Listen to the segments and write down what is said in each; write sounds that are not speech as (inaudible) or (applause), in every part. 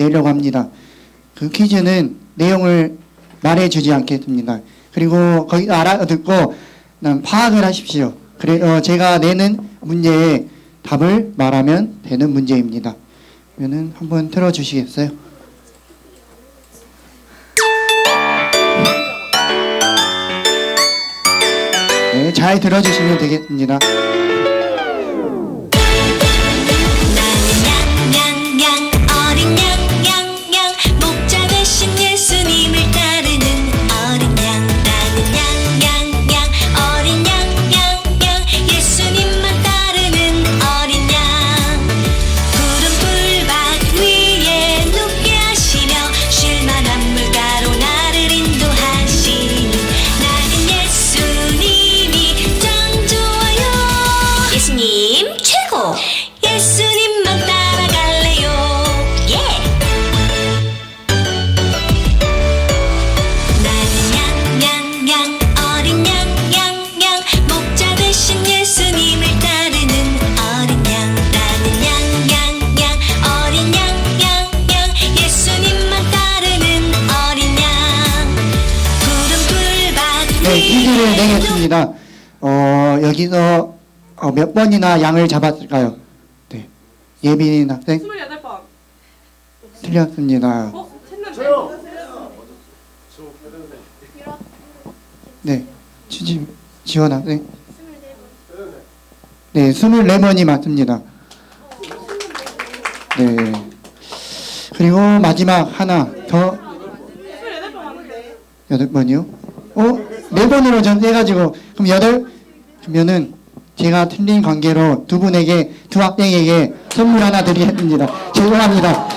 내려고 합니다. 그 퀴즈는 내용을 말해주지 않겠습니다. 그리고 거기 알아듣고 난 파악을 하십시오. 그래 어, 제가 내는 문제에 답을 말하면 되는 문제입니다. 그러면은 한번 틀어주시겠어요? 네, 잘 들어주시면 되겠습니다. 네, 퀴즈를 위에 내겠습니다. 어, 여기서 어, 몇 번이나 양을 잡았을까요? 네. 예빈 학생 28번. 틀렸습니다. 어? 샜는데. 네. 추지 지원 학생 네, 24번이 맞습니다. 네. 그리고 마지막 하나 더 28번 맞는데. 여덟 번이요? 어? 네 번으로 전 해가지고 그럼 여덟 그러면은 제가 틀린 관계로 두 분에게 두 학생에게 선물 하나 드리겠습니다. 죄송합니다.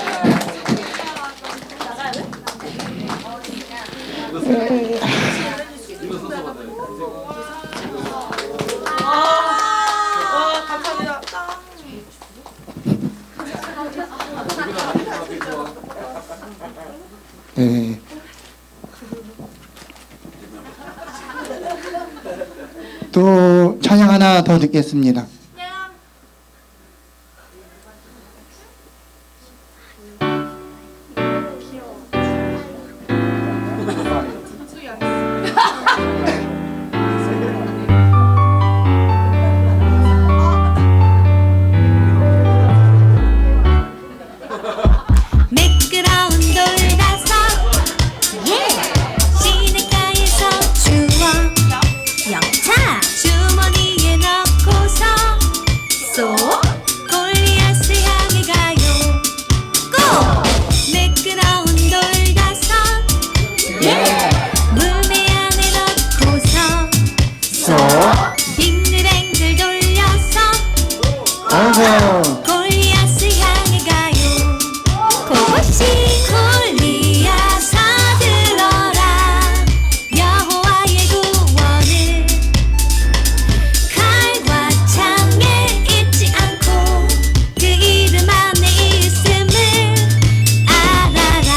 또 찬양 하나 더 듣겠습니다. 어서 골리앗을 향해 가요. 그것이 골리앗아 들어라. 여호와의 구원을 칼과 창에 잊지 않고 그 이름 안에 있음을 알아라.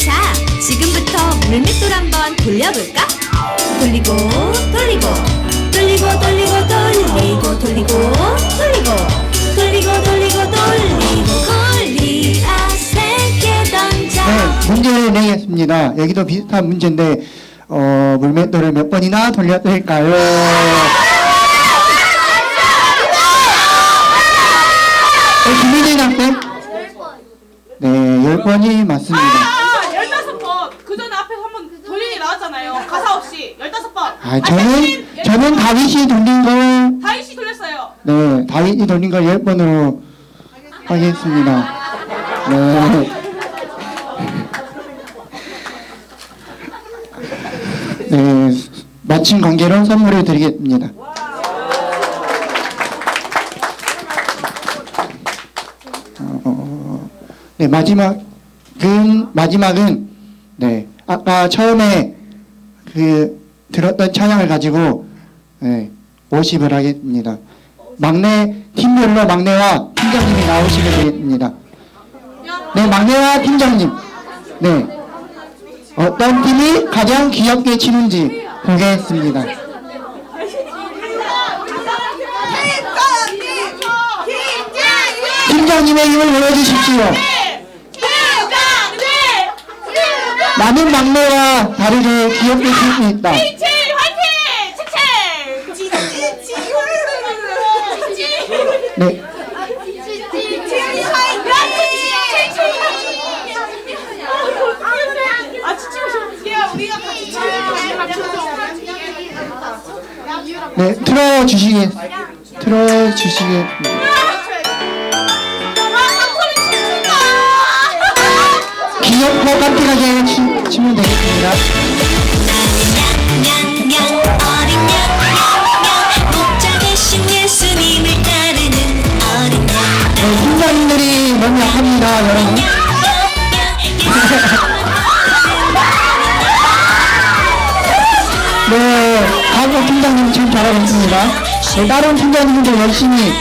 자 지금부터 물맷돌 한번 돌려볼까? 돌리고 돌리고 돌리고 돌리고 돌리고 돌리고 돌리고 돌리고 돌리고 돌리고 골리앗에게 던져 네, 문제를 내겠습니다. 여기도 비슷한 문제인데 어, 물맷돌을 몇 번이나 돌렸을까요? 네, 김민진 학생? 네, 열 번이 맞습니다. 아, 15번. 그 전에 앞에서 한번 돌리기 나왔잖아요. 가사 없이. 15번. 아, 저는 저는 다윗이 돌린 걸 다이씨 돌렸어요. 네, 다윗이 돌린 걸열 번으로 하겠습니다. 네. 네, 마침 관계로 선물을 드리겠습니다. 어, 네, 마지막 은 마지막은 네, 아까 처음에 그 들었던 찬양을 가지고 네, 50을 하겠습니다. 막내 팀별로 막내와 팀장님이 나오시면 되겠습니다. 네, 막내와 팀장님. 네. 어떤 팀이 가장 귀엽게 치는지 보겠습니다. 팀장님의 힘을 보여주십시오. 나는 막내와 다르게 귀엽게 쓸수 있다. 칠 화이팅. 칙칙. 찌찌찌. 네. 아 네, 틀어주시게, 틀어주시게. 귀엽고 깜찍하게 치, 치면 되겠습니다. 양 네, 팀장님들이 먼저 합니다, 여러분. (laughs) 네, 한국 팀장님 참 잘하고 있습니다. 네, 다른 팀장님도 열심히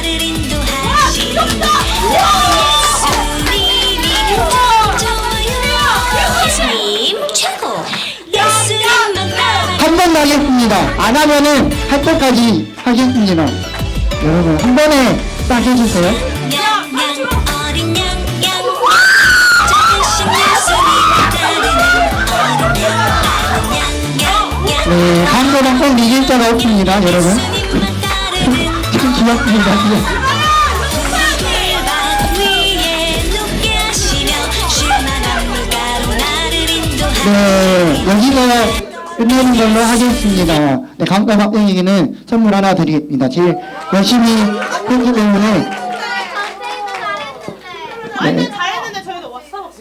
나겠습니다. 안 하면은 할 때까지 하겠습니다. 여러분, 한 번에 딱 해주세요. 네, 한 번은 꼭 이길 자가 없습니다, 여러분. 참 귀엽습니다, 네, 여기서 끝내는 걸로 하겠습니다. 네, 강과 박대에게는 선물 하나 드리겠습니다. 제일 열심히 했기 때문에 완전 잘했는데 저희도 왔어.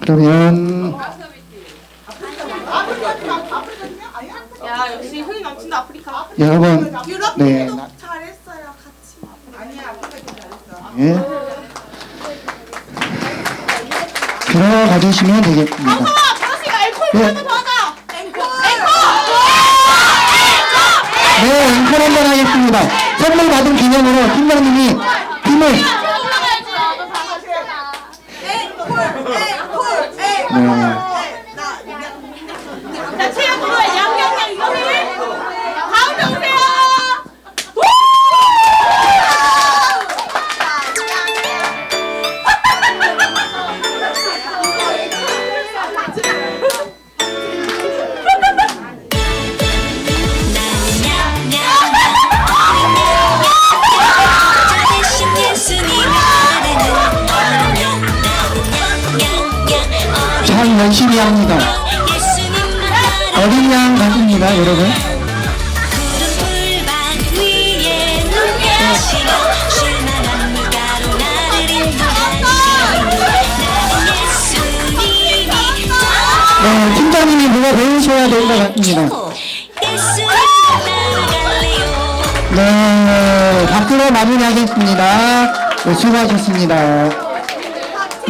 그러면 야 역시 흥이 넘친다 아프리카. 여러분 네, 나- 잘했어요 같이 아니야 네. 들어가 주시면 되겠습니다. 앵콜 네. 더 하자. 앵콜. 네, 앵콜 한번 하겠습니다. 선물 받은 기념으로 팀장님이 팀을 네, 한 물가로 나를 인도하시며 나는 예수님이 네, 팀장님이 뭐가 배우셔야 될 것 같습니다. 네, 박수로 마무리하겠습니다. 네, 수고하셨습니다.